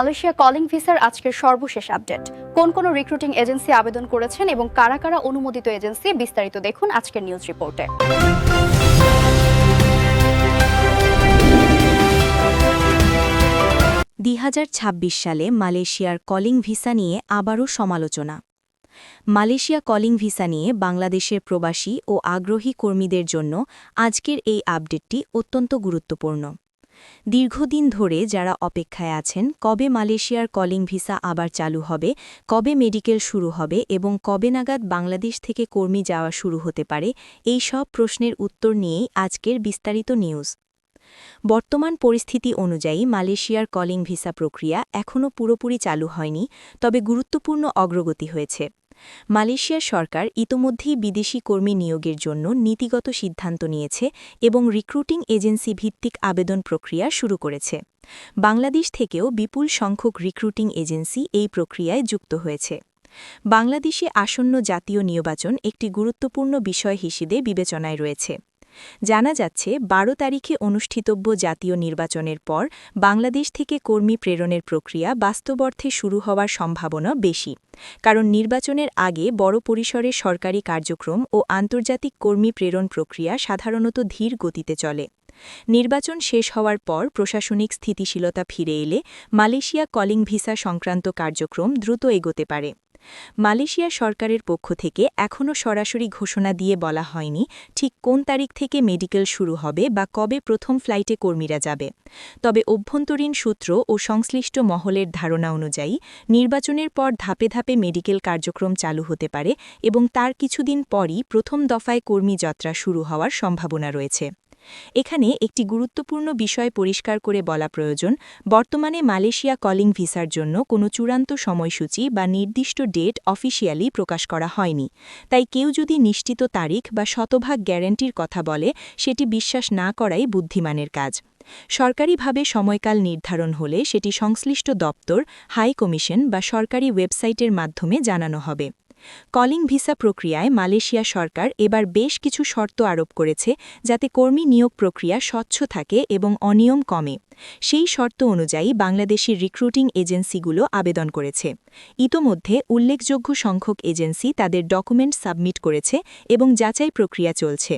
Malaysia calling ভিসার আজকের সর্বশেষ আপডেট। কোন কোন রিক্রুটিং এজেন্সি আবেদন করেছেন এবং কারা কারা অনুমোদিত এজেন্সি বিস্তারিত দেখুন আজকের নিউজ রিপোর্টে দু হাজার ছাব্বিশ সালে মালয়েশিয়ার কলিং ভিসা নিয়ে আবারও সমালোচনা। মালয়েশিয়া কলিং ভিসা নিয়ে বাংলাদেশের প্রবাসী ও আগ্রহী কর্মীদের জন্য আজকের এই আপডেটটি অত্যন্ত গুরুত্বপূর্ণ। দীর্ঘদিন ধরে যারা অপেক্ষায় আছেন, কবে মালয়েশিয়ার কলিং ভিসা আবার চালু হবে, কবে মেডিকেল শুরু হবে এবং কবে নাগাদ বাংলাদেশ থেকে কর্মী যাওয়া শুরু হতে পারে, এই সব প্রশ্নের উত্তর নিয়েই আজকের বিস্তারিত নিউজ। বর্তমান পরিস্থিতি অনুযায়ী মালয়েশিয়ার কলিং ভিসা প্রক্রিয়া এখনও পুরোপুরি চালু হয়নি, তবে গুরুত্বপূর্ণ অগ্রগতি হয়েছে। মালয়েশিয়ার সরকার ইতোমধ্যেই বিদেশি কর্মী নিয়োগের জন্য নীতিগত সিদ্ধান্ত নিয়েছে এবং রিক্রুটিং এজেন্সি ভিত্তিক আবেদন প্রক্রিয়া শুরু করেছে। বাংলাদেশ থেকেও বিপুল সংখ্যক রিক্রুটিং এজেন্সি এই প্রক্রিয়ায় যুক্ত হয়েছে। বাংলাদেশে আসন্ন জাতীয় নির্বাচন একটি গুরুত্বপূর্ণ বিষয় হিসেবে বিবেচনায় রয়েছে। জানা যাচ্ছে, বারো তারিখে অনুষ্ঠিতব্য জাতীয় নির্বাচনের পর বাংলাদেশ থেকে কর্মী প্রেরণের প্রক্রিয়া বাস্তবর্থে শুরু হওয়ার সম্ভাবনা বেশি। কারণ নির্বাচনের আগে বড় পরিসরে সরকারি কার্যক্রম ও আন্তর্জাতিক কর্মী প্রেরণ প্রক্রিয়া সাধারণত ধীর গতিতে চলে। নির্বাচন শেষ হওয়ার পর প্রশাসনিক স্থিতিশীলতা ফিরে এলে মালয়েশিয়া কলিং ভিসা সংক্রান্ত কার্যক্রম দ্রুত এগোতে পারে। মালয়েশিয়া সরকারের পক্ষ থেকে এখনও সরাসরি ঘোষণা দিয়ে বলা হয়নি ঠিক কোন তারিখ থেকে মেডিকেল শুরু হবে বা কবে প্রথম ফ্লাইটে কর্মীরা যাবে। তবে অভ্যন্তরীণ সূত্র ও সংশ্লিষ্ট মহলের ধারণা অনুযায়ী নির্বাচনের পর ধাপে ধাপে মেডিকেল কার্যক্রম চালু হতে পারে এবং তার কিছুদিন পরই প্রথম দফায় কর্মী যাত্রা শুরু হওয়ার সম্ভাবনা রয়েছে। এখানে একটি গুরুত্বপূর্ণ বিষয় পরিষ্কার করে বলা প্রয়োজন, বর্তমানে মালয়েশিয়া কলিং ভিসার জন্য কোনো চূড়ান্ত সময়সূচি বা নির্দিষ্ট ডেট অফিসিয়ালি প্রকাশ করা হয়নি। তাই কেউ যদি নিশ্চিত তারিখ বা শতভাগ গ্যারেন্টির কথা বলে, সেটি বিশ্বাস না করাই বুদ্ধিমানের কাজ। সরকারিভাবে সময়কাল নির্ধারণ হলে সেটি সংশ্লিষ্ট দপ্তর, হাই কমিশন বা সরকারি ওয়েবসাইটের মাধ্যমে জানানো হবে। কলিং ভিসা প্রক্রিয়ায় মালয়েশিয়া সরকার এবার বেশ কিছু শর্ত আরোপ করেছে যাতে কর্মী নিয়োগ প্রক্রিয়া স্বচ্ছ থাকে এবং অনিয়ম কমে। সেই শর্ত অনুযায়ী বাংলাদেশি রিক্রুটিং এজেন্সিগুলো আবেদন করেছে। ইতোমধ্যে উল্লেখযোগ্য সংখ্যক এজেন্সি তাদের ডকুমেন্ট সাবমিট করেছে এবং যাচাই প্রক্রিয়া চলছে।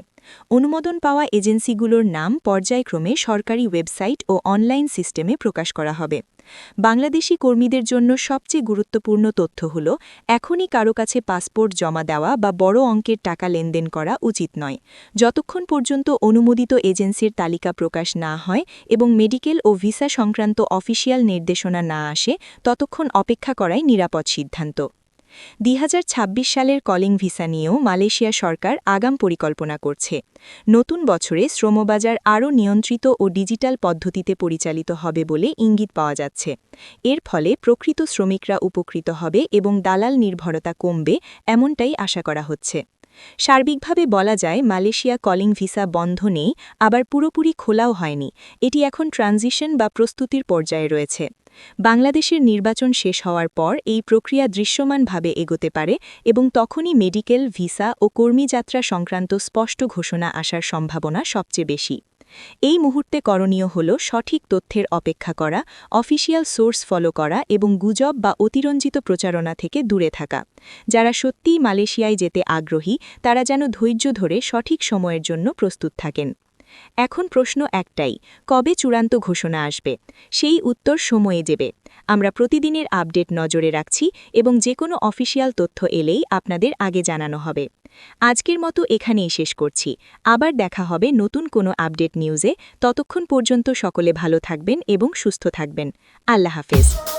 অনুমোদন পাওয়া এজেন্সিগুলোর নাম পর্যায়ক্রমে সরকারি ওয়েবসাইট ও অনলাইন সিস্টেমে প্রকাশ করা হবে। বাংলাদেশি কর্মীদের জন্য সবচেয়ে গুরুত্বপূর্ণ তথ্য হল, এখনই কারও কাছে পাসপোর্ট জমা দেওয়া বা বড় অঙ্কের টাকা লেনদেন করা উচিত নয়। যতক্ষণ পর্যন্ত অনুমোদিত এজেন্সির তালিকা প্রকাশ না হয় এবং মেডিকেল ও ভিসা সংক্রান্ত অফিসিয়াল নির্দেশনা না আসে, ততক্ষণ অপেক্ষা করাই নিরাপদ সিদ্ধান্ত। দুই সালের কলিং ভিসা নিয়েও মালয়েশিয়া সরকার আগাম পরিকল্পনা করছে। নতুন বছরে শ্রমবাজার আরও নিয়ন্ত্রিত ও ডিজিটাল পদ্ধতিতে পরিচালিত হবে বলে ইঙ্গিত পাওয়া যাচ্ছে। এর ফলে প্রকৃত শ্রমিকরা উপকৃত হবে এবং দালাল নির্ভরতা কমবে, এমনটাই আশা করা হচ্ছে। সার্বিকভাবে বলা যায়, মালয়েশিয়া কলিং ভিসা বন্ধ নেই, আবার পুরোপুরি খোলাও হয়নি। এটি এখন ট্রানজিশন বা প্রস্তুতির পর্যায়ে রয়েছে। বাংলাদেশের নির্বাচন শেষ হওয়ার পর এই প্রক্রিয়া দৃশ্যমানভাবে এগোতে পারে এবং তখনই মেডিকেল, ভিসা ও কর্মীযাত্রা সংক্রান্ত স্পষ্ট ঘোষণা আসার সম্ভাবনা সবচেয়ে বেশি। এই মুহূর্তে করণীয় হল সঠিক তথ্যের অপেক্ষা করা, অফিসিয়াল সোর্স ফলো করা এবং গুজব বা অতিরঞ্জিত প্রচারণা থেকে দূরে থাকা। যারা সত্যিই মালয়েশিয়ায় যেতে আগ্রহী, তারা যেন ধৈর্য ধরে সঠিক সময়ের জন্য প্রস্তুত থাকেন। এখন প্রশ্ন একটাই, কবে চূড়ান্ত ঘোষণা আসবে? সেই উত্তর সময়ে দেবে। আমরা প্রতিদিনের আপডেট নজরে রাখছি এবং যে কোনো অফিসিয়াল তথ্য এলেই আপনাদের আগে জানানো হবে। আজকের মতো এখানেই শেষ করছি। আবার দেখা হবে নতুন কোনো আপডেট নিউজে। ততক্ষণ পর্যন্ত সকলে ভালো থাকবেন এবং সুস্থ থাকবেন। আল্লাহ হাফেজ।